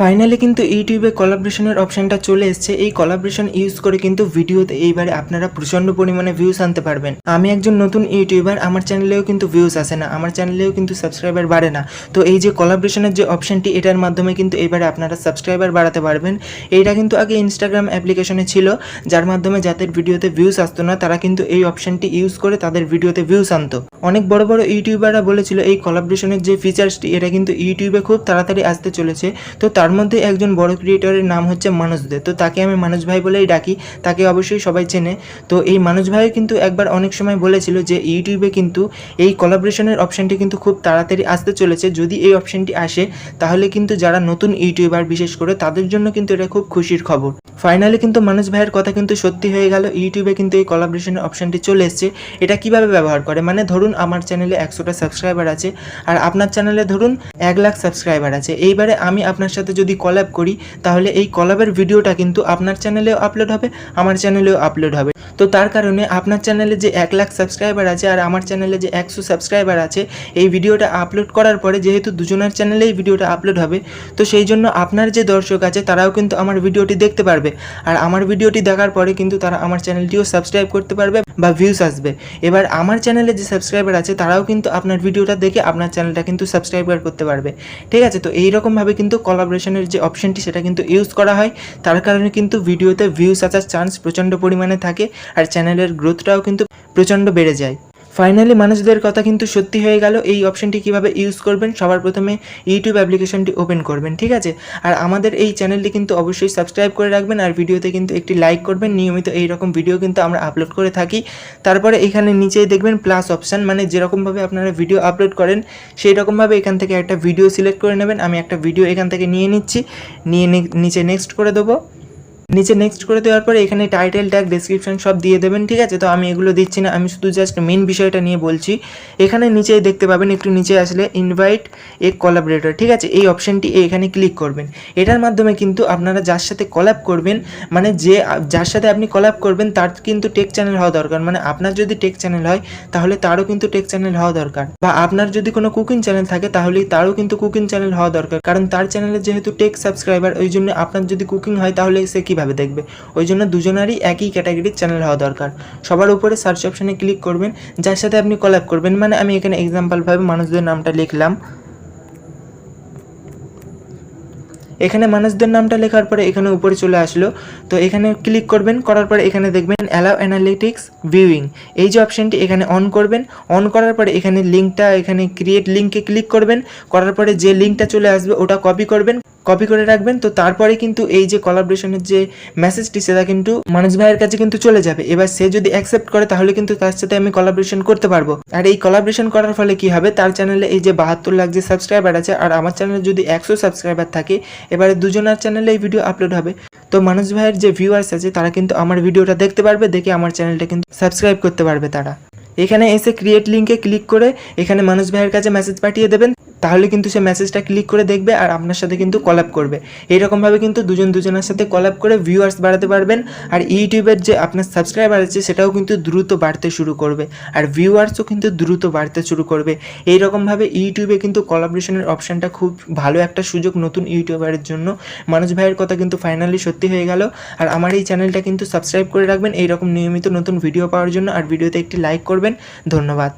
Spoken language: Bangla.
ফাইনালি কিন্তু ইউটিউবে কোলাবরেশনের অপশনটা চলে এসেছে। এই কোলাবরেশন ইউজ করে কিন্তু ভিডিওতে এইবারে আপনারা প্রচণ্ড পরিমাণে ভিউজ আনতে পারবেন। আমি একজন নতুন ইউটিউবার আমার চ্যানেলেও কিন্তু ভিউজ আসে না। আমার চ্যানেলেও কিন্তু সাবস্ক্রাইবার বাড়ে না। তো এই যে কোলাবরেশনের যে অপশনটি এটার মাধ্যমে কিন্তু এবারে আপনারা সাবস্ক্রাইবার বাড়াতে পারবেন। এইটা কিন্তু আগে ইনস্টাগ্রাম অ্যাপ্লিকেশনে ছিল, যার মাধ্যমে যাদের ভিডিওতে ভিউজ আসতো না, তারা কিন্তু এই অপশনটি ইউজ করে তাদের ভিডিওতে ভিউজ আনতো। অনেক বড় বড় ইউটিউবাররা বলেছিল, এই কোলাবরেশনের যে ফিচার্সটি এটা কিন্তু ইউটিউবে খুব তাড়াতাড়ি আসতে চলেছে। তো তার মধ্যে একজন বড় ক্রিয়েটরের নাম হচ্ছে মানুষ দে। তো তাকে আমি মানুষ ভাই বলেই ডাকি। তাকে অবশ্যই সবাই চেনে। তো এই মানুষ ভাইও কিন্তু একবার অনেক সময় বলেছিল যে ইউটিউবে কিন্তু এই কলাবরেশনের অপশানটি কিন্তু খুব তাড়াতাড়ি আসতে চলেছে। যদি এই অপশানটি আসে, তাহলে কিন্তু যারা নতুন ইউটিউবার বিশেষ করে, তাদের জন্য কিন্তু এটা খুব খুশির খবর। ফাইনালি কিন্তু মানুষ ভাইয়ের কথা কিন্তু সত্যি হয়ে গেল। ইউটিউবে কিন্তু এই কোলাবরেশনের অপশানটি চলে এসেছে। এটা কীভাবে ব্যবহার করে? মানে ধরুন আমার চ্যানেলে একশোটা সাবস্ক্রাইবার আছে আর আপনার চ্যানেলে ধরুন এক লাখ সাবস্ক্রাইবার আছে। এইবারে আমি আপনার সাথে যদি কলাব করি, তাহলে এই কলাবের ভিডিওটা কিন্তু আপনার চ্যানেলেও আপলোড হবে, আমার চ্যানেলেও আপলোড হবে। তো তার কারণে আপনার চ্যানেলে যে এক লাখ সাবস্ক্রাইবার আছে আর আমার চ্যানেলে যে একশো সাবস্ক্রাইবার আছে, এই ভিডিওটা আপলোড করার পরে যেহেতু দুজনের চ্যানেলেই ভিডিওটা আপলোড হবে, তো সেই জন্য আপনার যে দর্শক আছে, তারাও কিন্তু আমার ভিডিওটি দেখতে পারবে। আর আমার ভিডিওটি দেখার পরে কিন্তু তারা আমার চ্যানেলটিও সাবস্ক্রাইব করতে পারবে বা ভিউস আসবে। এবার আমার চ্যানেলে যে সাবস্ক্রাইবার আছে, তারাও কিন্তু আপনার ভিডিওটা দেখে আপনার চ্যানেলটা কিন্তু সাবস্ক্রাইবার করতে পারবে। ঠিক আছে? তো এইরকমভাবে কিন্তু কোলাবরেশনের যে অপশনটি সেটা কিন্তু ইউজ করা হয়। তার কারণে কিন্তু ভিডিওতে ভিউস আসার চান্স প্রচণ্ড পরিমাণে থাকে। আর চ্যানেলের গ্রোথটাও কিন্তু প্রচণ্ড বেড়ে যায়। ফাইনালি মানুষদের কথা কিন্তু সত্যি হয়ে গেল। এই অপশনটি কীভাবে ইউজ করবেন? সবার প্রথমে ইউটিউব অ্যাপ্লিকেশনটি ওপেন করবেন, ঠিক আছে? আর আমাদের এই চ্যানেলটি কিন্তু অবশ্যই সাবস্ক্রাইব করে রাখবেন আর ভিডিওতে কিন্তু একটি লাইক করবেন। নিয়মিত এই রকম ভিডিও কিন্তু আমরা আপলোড করে থাকি। তারপরে এখানে নিচেই দেখবেন প্লাস অপশান মানে যেরকমভাবে আপনারা ভিডিও আপলোড করেন সেই রকমভাবে এখান থেকে একটা ভিডিও সিলেক্ট করে নেবেন। আমি একটা ভিডিও এখান থেকে নিয়ে নিচ্ছি। নিয়ে নিচে নেক্সট করে দেবো। নিচে নেক্সট করে দেওয়ার পরে এখানে টাইটেল ট্যাগ ডেসক্রিপশন সব দিয়ে দেবেন, ঠিক আছে? তো আমি এগুলো দিচ্ছি না, আমি শুধু জাস্ট মেন বিষয়টা নিয়ে বলছি। এখানে নিচেই দেখতে পাবেন, একটু নিচে আসলে ইনভাইট এ কোলাবরেটর ঠিক আছে? এই অপশনটি এখানে ক্লিক করবেন। এটার মাধ্যমে কিন্তু আপনারা যার সাথে কলাপ করবেন মানে যে, যার সাথে আপনি কলাপ করবেন, তার কিন্তু টেক চ্যানেল হওয়া দরকার। মানে আপনার যদি টেক চ্যানেল হয়, তাহলে তারও কিন্তু টেক চ্যানেল হওয়া দরকার। বা আপনার যদি কোনো কুকিং চ্যানেল থাকে, তাহলে তারও কিন্তু কুকিং চ্যানেল হওয়া দরকার। কারণ তার চ্যানেলে যেহেতু টেক সাবস্ক্রাইবার ওই জন্য আপনার যদি কুকিং হয়, তাহলে সে কীভাবে দেখবে? ওই জন্য দুজনারই একই ক্যাটাগরির চ্যানেল হওয়া দরকার। সবার উপরে সার্চ অপশানে ক্লিক করবেন, যার সাথে আপনি কলাপ করবেন। মানে আমি এখানে এক্সাম্পলভাবে মানুষদের নামটা লিখলাম। এখানে মানুষদের নামটা লেখার পরে এখানে উপরে চলে আসলো। তো এখানে ক্লিক করবেন, করার পরে এখানে দেখবেন অ্যালাউ অ্যানালিটিক্স ভিউইং এই যে অপশনটি এখানে অন করবেন অন করার পরে এখানে লিঙ্কটা এখানে ক্রিয়েট লিঙ্কে ক্লিক করবেন। করার পরে যে লিঙ্কটা চলে আসবে, ওটা কপি করবেন। কপি করে রাখবেন। তো তারপরে কিন্তু এই যে কোলাবরেশনের যে মেসেজটি সেটা কিন্তু মানুষ ভাইয়ের কাছে কিন্তু চলে যাবে। এবার সে যদি অ্যাকসেপ্ট করে, তাহলে কিন্তু তার সাথে আমি কলাবরেশন করতে পারব। আর এই কলাবরেশন করার ফলে কি হবে? তার চ্যানেলে এই যে বাহাত্তর লাখ যে সাবস্ক্রাইবার আছে, আর আমার চ্যানেলে যদি একশো সাবস্ক্রাইবার থাকে, এবারে দুজনের চ্যানেলে এই ভিডিও আপলোড হবে। তো মানুষ ভাইয়ের যে ভিউয়ার্স আছে, তারা কিন্তু আমার ভিডিওটা দেখতে পারবে, দেখে আমার চ্যানেলটা কিন্তু সাবস্ক্রাইব করতে পারবে তারা। এখানে এসে ক্রিয়েট লিঙ্কে ক্লিক করে, এখানে মানুষ ভাইয়ের কাছে মেসেজ পাঠিয়ে দেবেন। তাহলে কিন্তু সে মেসেজটা ক্লিক করে দেখবে আর আপনার সাথে কিন্তু কলাপ করবে। এইরকমভাবে কিন্তু দুজন দুজনের সাথে কলাপ করে ভিউয়ার্স বাড়াতে পারবেন আর ইউটিউবের যে আপনার সাবস্ক্রাইবার আছে সেটাও কিন্তু দ্রুত বাড়তে শুরু করবে আর ভিউয়ার্সও কিন্তু দ্রুত বাড়তে শুরু করবে। এইরকমভাবে ইউটিউবে কিন্তু কলাবরেশনের অপশানটা খুব ভালো একটা সুযোগ নতুন ইউটিউবারের জন্য। মানুষ ভাইয়ের কথা কিন্তু ফাইনালি সত্যি হয়ে গেল আর আমার এই চ্যানেলটা কিন্তু সাবস্ক্রাইব করে রাখবেন। এইরকম নিয়মিত নতুন ভিডিও পাওয়ার জন্য আর ভিডিওতে একটি লাইক করবেন। ধন্যবাদ।